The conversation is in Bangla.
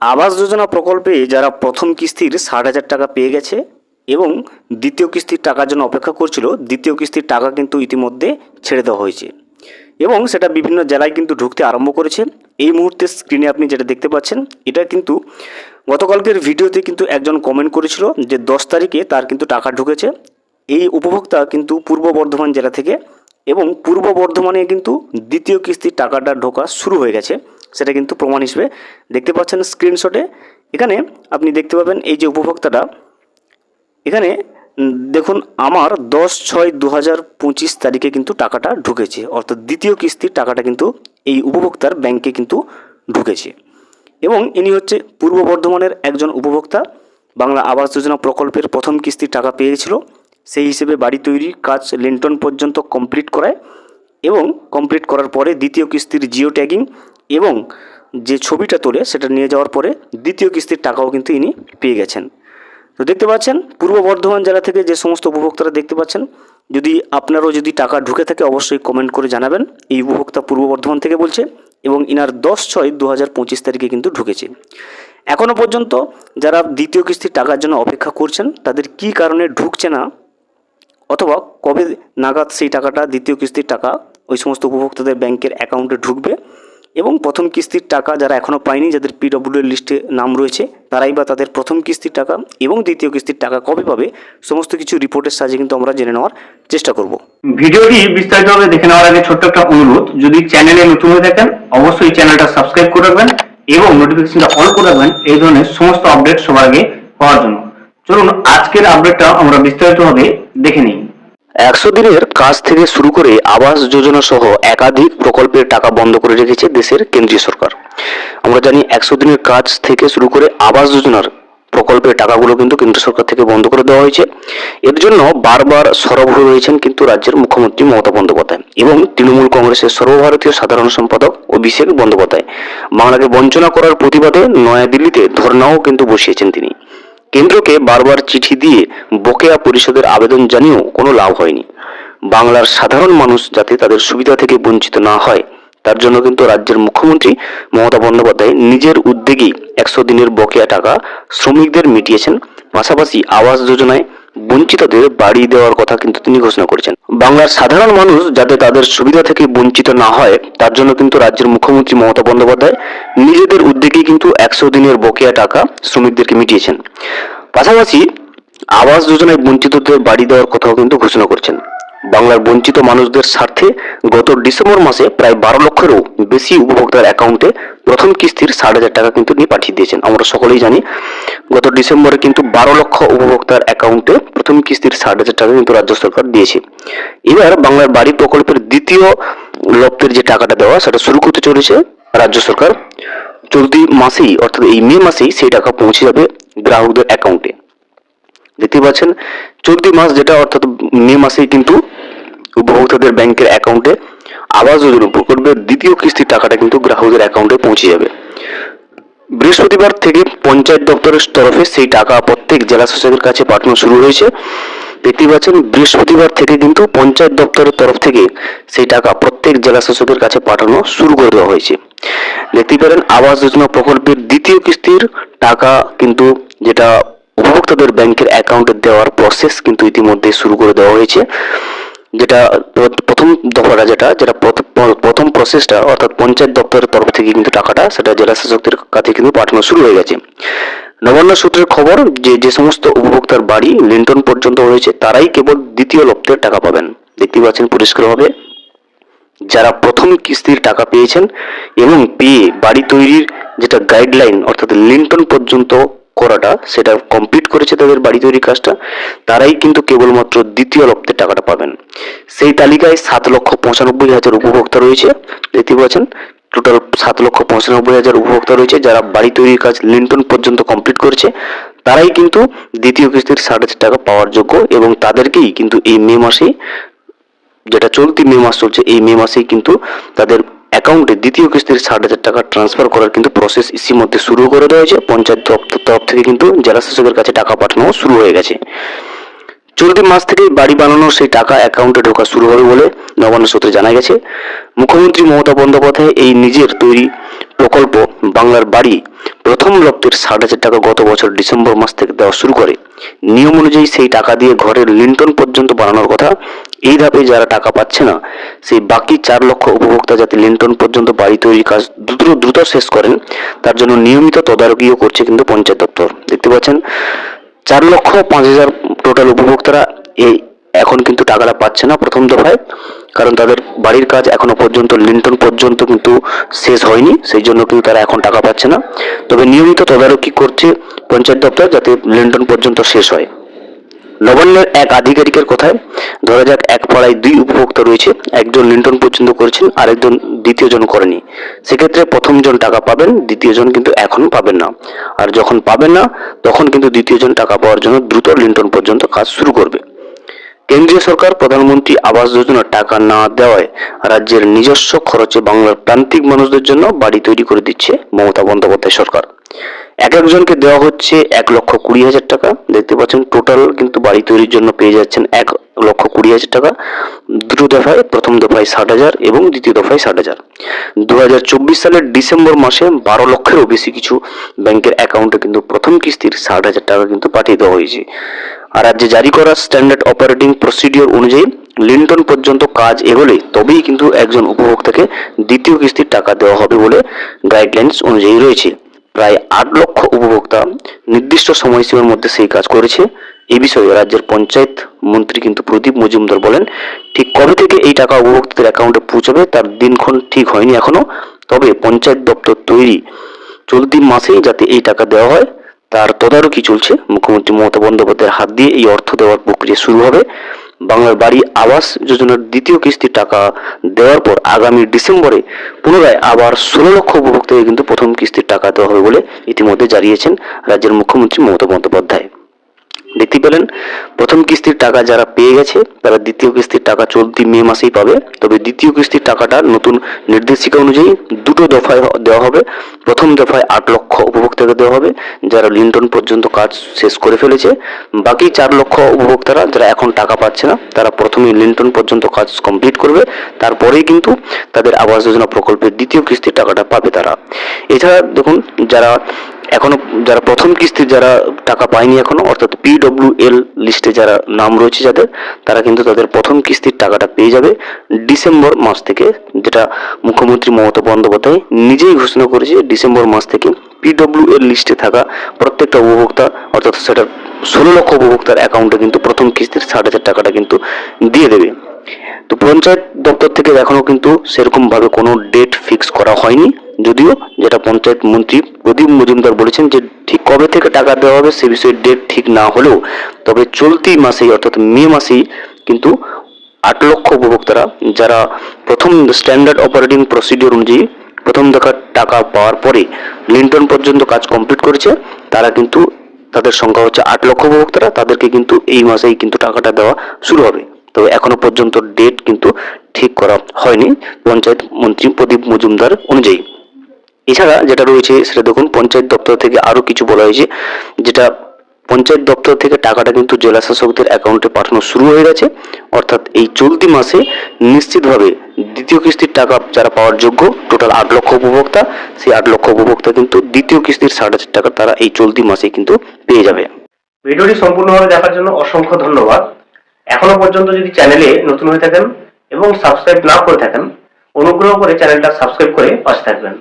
আবাস যোজনা প্রকল্পে যারা প্রথম কিস্তির ষাট হাজার টাকা পেয়ে গেছে এবং দ্বিতীয় কিস্তির টাকার জন্য অপেক্ষা করছিল, দ্বিতীয় কিস্তির টাকা কিন্তু ইতিমধ্যে ছেড়ে দেওয়া হয়েছে। এবং সেটা বিভিন্ন জেলায় কিন্তু ঢুকতে আরম্ভ করেছে। এই মুহূর্তে স্ক্রিনে আপনি যেটা দেখতে পাচ্ছেন, এটা কিন্তু গতকালকের ভিডিওতে কিন্তু একজন কমেন্ট করেছিল যে দশ তারিখে তার কিন্তু টাকা ঢুকেছে। এই উপভোক্তা কিন্তু পূর্ব বর্ধমান জেলা থেকে এবং পূর্ব বর্ধমানে কিন্তু দ্বিতীয় কিস্তির টাকাটা ঢোকা শুরু হয়ে গেছে। সেটা কিন্তু প্রমাণ হিসেবে দেখতে পাচ্ছেন স্ক্রিনশটে এখানে আপনি দেখতে পাবেন এই যে উপভোক্তাটা। এখানে দেখুন আমার দশ ছয় দু হাজার পঁচিশ তারিখে কিন্তু টাকাটা ঢুকেছে। অর্থাৎ দ্বিতীয় কিস্তির টাকাটা কিন্তু এই উপভোক্তার ব্যাংকে কিন্তু ঢুকেছে। এবং ইনি হচ্ছে পূর্ব বর্ধমানের একজন উপভোক্তা। বাংলা আবাস যোজনা প্রকল্পের প্রথম কিস্তির টাকা পেয়েছিল। সেই হিসেবে বাড়ি তৈরির কাজ লিন্টন পর্যন্ত কমপ্লিট করায়। এবং কমপ্লিট করার পরে দ্বিতীয় কিস্তির জিও ট্যাগিং এবং যে ছবিটা তোলে সেটা নিয়ে যাওয়ার পরে দ্বিতীয় কিস্তির টাকাও কিন্তু ইনি পেয়ে গেছেন। তো দেখতে পাচ্ছেন, পূর্ব বর্ধমান জেলা থেকে যে সমস্ত উপভোক্তারা দেখতে পাচ্ছেন, যদি আপনারও যদি টাকা ঢুকে থাকে অবশ্যই কমেন্ট করে জানাবেন। এই উপভোক্তা পূর্ব বর্ধমান থেকে বলছে এবং ইনার দশ ছয় দু হাজার পঁচিশ তারিখে কিন্তু ঢুকেছে। এখনও পর্যন্ত যারা দ্বিতীয় কিস্তির টাকার জন্য অপেক্ষা করছেন, তাদের কি কারণে ঢুকছে না, অথবা কবে নাগাদ সেই টাকাটা, দ্বিতীয় কিস্তির টাকা ওই সমস্ত উপভোক্তাদের ব্যাংকের অ্যাকাউন্টে ঢুকবে এবং প্রথম কিস্তির টাকা যারা এখনও পায়নি, যাদের পিডব্লিউ লিস্টে নাম রয়েছে, তারাই বা তাদের প্রথম কিস্তির টাকা এবং দ্বিতীয় কিস্তির টাকা কবে পাবে, সমস্ত কিছু রিপোর্টের সাহায্যে কিন্তু আমরা জেনে নেওয়ার চেষ্টা করব। ভিডিওটি বিস্তারিতভাবে দেখে নেওয়ার আগে ছোট্ট একটা অনুরোধ, যদি চ্যানেলে নতুন হয়ে থাকেন, অবশ্যই চ্যানেলটা সাবস্ক্রাইব করে রাখবেন এবং নোটিফিকেশনটা অল করে রাখবেন, এই ধরনের সমস্ত আপডেট সবার আগে পাওয়ার জন্য। চলুন, আজকের আপডেটটা আমরা বিস্তারিতভাবে দেখে নিই। একশো দিনের কাজ থেকে শুরু করে আবাস যোজনা সহ একাধিক প্রকল্পের টাকা বন্ধ করে রেখেছে দেশের কেন্দ্রীয় সরকার। আমরা জানি একশো দিনের কাজ থেকে শুরু করে আবাস যোজনার প্রকল্পের টাকাগুলো কিন্তু কেন্দ্র সরকার থেকে বন্ধ করে দেওয়া হয়েছে। এর জন্য বারবার সরব হয়ে রয়েছেন কিন্তু রাজ্যের মুখ্যমন্ত্রী মমতা বন্দ্যোপাধ্যায় এবং তৃণমূল কংগ্রেসের সর্বভারতীয় সাধারণ সম্পাদক অভিষেক বন্দ্যোপাধ্যায়। বাংলাকে বঞ্চনা করার প্রতিবাদে নয়াদিল্লিতে ধর্নাও কিন্তু বসিয়েছেন তিনি। কেন্দ্রকে বারবার চিঠি দিয়ে বকেয়া পরিষদের আবেদন জানিয়েও কোনো লাভ হয়নি। বাংলার সাধারণ মানুষ যাতে তাদের সুবিধা থেকে বঞ্চিত না হয়, তার জন্য কিন্তু রাজ্যের মুখ্যমন্ত্রী মমতা বন্দ্যোপাধ্যায় নিজের উদ্যোগেই একশো দিনের বকেয়া টাকা শ্রমিকদের মিটিয়েছেন। পাশাপাশি আবাস যোজনায় বঞ্চিতদের বাড়ি দেওয়ার কথা কিন্তু তিনি ঘোষণা করেছেন। বাংলার সাধারণ মানুষ যাতে তাদের সুবিধা থেকে বঞ্চিত না হয়, তার জন্য কিন্তু রাজ্যের মুখ্যমন্ত্রী মমতা বন্দ্যোপাধ্যায় নিজেদের উদ্যোগে কিন্তু একশো দিনের বকেয়া টাকা শ্রমিকদেরকে মিটিয়েছেন। পাশাপাশি আবাস যোজনায় বঞ্চিতদের বাড়ি দেওয়ার কথাও কিন্তু ঘোষণা করেছেন। বাংলার বঞ্চিত মানুষদের স্বার্থে গত ডিসেম্বর মাসে প্রায় বারো লক্ষেরও বেশি উপভোক্তার অ্যাকাউন্টে প্রথম কিস্তির ষাট হাজার টাকা কিন্তু নিয়ে পাঠিয়ে দিয়েছেন। আমরা সকলেই জানি গত ডিসেম্বরে কিন্তু বারো লক্ষ উপভোক্তার অ্যাকাউন্টে প্রথম কিস্তির ষাট হাজার টাকা কিন্তু রাজ্য সরকার দিয়েছে। এবার বাংলার বাড়ি প্রকল্পের দ্বিতীয় লপ্তের যে টাকাটা দেওয়া, সেটা শুরু করতে চলেছে রাজ্য সরকার। চলতি মাসেই, অর্থাৎ এই মে মাসেই সেই টাকা পৌঁছে যাবে গ্রাহকদের অ্যাকাউন্টে। দেখতে পাচ্ছেন, চলতি মাস যেটা, অর্থাৎ মে মাসেই কিন্তু উপভোক্তাদের ব্যাংকের অ্যাকাউন্টে আবাস যোজনা প্রকল্পের দ্বিতীয় কিস্তির টাকাটা কিন্তু গ্রাহকদের অ্যাকাউন্টে পৌঁছে যাবে। বৃহস্পতিবার থেকে পঞ্চায়েত দপ্তরের তরফে সেই টাকা প্রত্যেক জেলা শাসকের কাছে পাঠানো শুরু হয়েছে। দেখতে পাচ্ছেন, বৃহস্পতিবার থেকে কিন্তু পঞ্চায়েত দপ্তরের তরফ থেকে সেই টাকা প্রত্যেক জেলা শাসকের কাছে পাঠানো শুরু করে দেওয়া হয়েছে। দেখতেই পারেন, আবাস যোজনা প্রকল্পের দ্বিতীয় কিস্তির টাকা কিন্তু যেটা উপভোক্তাদের ব্যাংকের অ্যাকাউন্টে দেওয়ার প্রসেস কিন্তু ইতিমধ্যে শুরু করে দেওয়া হয়েছে। যেটা প্রথম দফাটা যেটা যেটা প্রথম প্রসেসটা অর্থাৎ পঞ্চায়েত দপ্তরের তরফ থেকে কিন্তু টাকাটা সেটা জেলা শাসকদের কাছে কিন্তু পাঠানো শুরু হয়ে গেছে। নবান্ন সূত্রের খবর যে যে সমস্ত উপভোক্তার বাড়ি লিন্টন পর্যন্ত রয়েছে, তারাই কেবল দ্বিতীয় লপ্তের টাকা পাবেন। দেখতে পাচ্ছেন পরিষ্কারভাবে। যারা প্রথম কিস্তির টাকা পেয়েছেন এবং পেয়ে বাড়ি তৈরির যেটা গাইডলাইন অর্থাৎ লিন্টন পর্যন্ত করাটা, সেটা কমপ্লিট করেছে তাদের বাড়ি তৈরির কাজটা, তারাই কিন্তু কেবলমাত্র দ্বিতীয় লপ্তের টাকাটা পাবেন। সেই তালিকায় সাত লক্ষ পঁচানব্বই হাজার উপভোক্তা রয়েছে, দেখতে পাচ্ছেন? টোটাল সাত লক্ষ পঁচানব্বই হাজার উপভোক্তা রয়েছে, যারা বাড়ি তৈরির কাজ লিন্টন পর্যন্ত কমপ্লিট করেছে, তারাই কিন্তু দ্বিতীয় কিস্তির ষাট হাজার টাকা পাওয়ার যোগ্য এবং তাদেরকেই কিন্তু এই মে মাসেই, যেটা চলতি মে মাস চলছে, এই মে মাসেই কিন্তু তাদের অ্যাকাউন্টে দ্বিতীয় কিস্তির ষাট হাজার টাকা ট্রান্সফার করার কিন্তু প্রসেস ইতিমধ্যে শুরু করে হয়েছে। পঞ্চায়েত দপ্তর তরফ থেকে কিন্তু জেলা শাসকের কাছে টাকা পাঠানো শুরু হয়ে গেছে। চলতি মাস থেকে বাড়ি বানানোর সেই টাকা অ্যাকাউন্টে ঢোকা শুরু হবে বলে নবান্ন সূত্রে জানা গেছে। মুখ্যমন্ত্রী মমতা বন্দ্যোপাধ্যায় এই নিজের তৈরি প্রকল্প বাংলার বাড়ি প্রথম লপ্তের ষাট হাজার টাকা গত বছর ডিসেম্বর মাস থেকে দেওয়া শুরু করে। নিয়ম অনুযায়ী সেই টাকা দিয়ে ঘরের লিন্টন পর্যন্ত বানানোর কথা এই ধাপে যারা টাকা পাচ্ছে না, সেই বাকি চার লক্ষ উপভোক্তা যাতে লিন্টন পর্যন্ত বাড়ি তৈরির কাজ দ্রুত দ্রুত শেষ করেন, তার জন্য নিয়মিত তদারকিও করছে কিন্তু পঞ্চায়েত দপ্তর। দেখতে পাচ্ছেন, চার লক্ষ পাঁচ হাজার টোটাল উপভোক্তারা এই এখন কিন্তু টাকাটা পাচ্ছে না প্রথম দফায়, কারণ তাদের বাড়ির কাজ এখনও পর্যন্ত, লিন্টন পর্যন্ত কিন্তু শেষ হয়নি, সেই জন্য কিন্তু তারা এখন টাকা পাচ্ছে না। তবে নিয়মিত তদারকি করছে পঞ্চায়েত দপ্তর যাতে লিন্টন পর্যন্ত শেষ হয়। নবান্নের এক আধিকারিকের কথায় ধরা যাক এক পাড়ায় দুই উপভোক্তা রয়েছে। একজন লিন্টন পর্যন্ত করেছেন, আরেকজন দ্বিতীয় জন করেনি। সেক্ষেত্রে প্রথম জন টাকা পাবেন দ্বিতীয় জন কিন্তু এখন পাবেন না। আর যখন পাবেন না, তখন কিন্তু দ্বিতীয় জন টাকা পাওয়ার জন্য দ্রুত লিন্টন পর্যন্ত কাজ শুরু করবে। কেন্দ্রীয় সরকার প্রধানমন্ত্রী আবাস যোজনার টাকা না দেওয়ায় রাজ্যের নিজস্ব খরচে বাংলার প্রান্তিক মানুষদের জন্য বাড়ি তৈরি করে দিচ্ছে মমতা বন্দ্যোপাধ্যায় সরকার। এক একজনকে দেওয়া হচ্ছে এক লক্ষ কুড়ি হাজার টাকা। দেখতে পাচ্ছেন, টোটাল কিন্তু বাড়ি তৈরির জন্য পেয়ে যাচ্ছেন এক লক্ষ কুড়ি হাজার টাকা। দুটো দফায়, প্রথম দফায় ষাট হাজার এবং দ্বিতীয় দফায় ষাট হাজার। দু হাজার চব্বিশ সালের ডিসেম্বর মাসে বারো লক্ষেরও বেশি কিছু ব্যাংকের অ্যাকাউন্টে কিন্তু প্রথম কিস্তির ষাট হাজার টাকা কিন্তু পাঠিয়ে দেওয়া হয়েছে। আর রাজ্যে জারি করা স্ট্যান্ডার্ড অপারেটিং প্রসিডিওর অনুযায়ী লিন্টন পর্যন্ত কাজ এগোলে তবেই কিন্তু একজন উপভোক্তাকে দ্বিতীয় কিস্তির টাকা দেওয়া হবে বলে গাইডলাইন্স অনুযায়ী রয়েছে। প্রায় আট লক্ষ উপভোক্তা নির্দিষ্ট সময়সীমার মধ্যে সেই কাজ করেছে। এই বিষয়ে রাজ্যের পঞ্চায়েত মন্ত্রী কিন্তু প্রদীপ মজুমদার বলেন, ঠিক কবে থেকে এই টাকা উপভোক্তাদের অ্যাকাউন্টে পৌঁছাবে তার দিনক্ষণ ঠিক হয়নি এখনও। তবে পঞ্চায়েত দপ্তর তৈরি চলতি মাসেই যাতে এই টাকা দেওয়া হয়, তার তদারকি চলছে। মুখ্যমন্ত্রী মমতা বন্দ্যোপাধ্যায়ের হাত দিয়ে এই অর্থ দেওয়ার প্রক্রিয়া শুরু হবে। বাংলার বাড়ি আবাস যোজনার দ্বিতীয় কিস্তির টাকা দেওয়ার পর আগামী ডিসেম্বরে পুনরায় আবার ষোলো লক্ষ উপভোক্তাকে কিন্তু প্রথম কিস্তির টাকা দেওয়া হবে বলে ইতিমধ্যে জানিয়েছেন রাজ্যের মুখ্যমন্ত্রী মমতা বন্দ্যোপাধ্যায়। দেখতে পেলেন। প্রথম কিস্তির টাকা যারা পেয়ে গেছে, তারা দ্বিতীয় কিস্তির টাকা চলতি মে মাসেই পাবে। তবে দ্বিতীয় কিস্তির টাকাটা নতুন নির্দেশিকা অনুযায়ী দুটো দফায় দেওয়া হবে। প্রথম দফায় আট লক্ষ উপভোক্তাকে দেওয়া হবে, যারা লিন্টন পর্যন্ত কাজ শেষ করে ফেলেছে। বাকি চার লক্ষ উপভোক্তারা যারা এখন টাকা পাচ্ছে না, তারা প্রথমে লিন্টন পর্যন্ত কাজ কমপ্লিট করবে। তারপরেই কিন্তু তাদের আবাস যোজনা প্রকল্পের দ্বিতীয় কিস্তির টাকাটা পাবে তারা। এছাড়া দেখুন, যারা এখনও যারা প্রথম কিস্তির যারা টাকা পায়নি এখনও, অর্থাৎ পিডব্লিউ এল লিস্টে যারা নাম রয়েছে যাদের, তারা কিন্তু তাদের প্রথম কিস্তির টাকাটা পেয়ে যাবে ডিসেম্বর মাস থেকে, যেটা মুখ্যমন্ত্রী মমতা বন্দ্যোপাধ্যায় নিজেই ঘোষণা করেছে ডিসেম্বর মাস থেকে পিডব্লিউ এল লিস্টে থাকা প্রত্যেকটা উপভোক্তা, অর্থাৎ সেটা ষোলো লক্ষ উপভোক্তার অ্যাকাউন্টে কিন্তু প্রথম কিস্তির ষাট হাজার টাকাটা কিন্তু দিয়ে দেবে। তো পঞ্চায়েত দপ্তর থেকে এখনও কিন্তু সেরকমভাবে কোনো ডেট ফিক্স করা হয়নি। যদিও যেটা পঞ্চায়েত মন্ত্রী প্রদীপ মজুমদার বলেছেন যে ঠিক কবে থেকে টাকা দেওয়া হবে সে বিষয়ে ডেট ঠিক না হলেও তবে চলতি মাসেই অর্থাৎ মে মাসেই কিন্তু আট লক্ষ উপভোক্তারা যারা প্রথম স্ট্যান্ডার্ড অপারেটিং প্রসিডিওর অনুযায়ী প্রথম দেখার টাকা পাওয়ার পরে লিন্টন পর্যন্ত কাজ কমপ্লিট করেছে, তারা কিন্তু তাদের সংখ্যা হচ্ছে আট লক্ষ উপভোক্তারা, তাদেরকে কিন্তু এই মাসেই কিন্তু টাকাটা দেওয়া শুরু হবে। তবে এখনও পর্যন্ত ডেট কিন্তু ঠিক করা হয়নি পঞ্চায়েত মন্ত্রী প্রদীপ মজুমদার অনুযায়ী। এছাড়া যেটা রয়েছে সেটা দেখুন, পঞ্চায়েত দপ্তর থেকে আরও কিছু বলা হয়েছে, যেটা পঞ্চায়েত দপ্তর থেকে টাকাটা কিন্তু জেলা শাসকদের অ্যাকাউন্টে পাঠানো শুরু হয়ে গেছে। অর্থাৎ এই চলতি মাসে নিশ্চিতভাবে দ্বিতীয় কিস্তির টাকা যারা পাওয়ার যোগ্য টোটাল আট লক্ষ উপভোক্তা, সেই আট লক্ষ উপভোক্তা কিন্তু দ্বিতীয় কিস্তির ষাট হাজার টাকা তারা এই চলতি মাসে কিন্তু পেয়ে যাবে। ভিডিওটি সম্পূর্ণভাবে দেখার জন্য অসংখ্য ধন্যবাদ। এখনও পর্যন্ত যদি চ্যানেলে নতুন হয়ে থাকেন এবং সাবস্ক্রাইব না করে থাকেন, অনুগ্রহ করে চ্যানেলটা সাবস্ক্রাইব করে পাশে থাকবেন।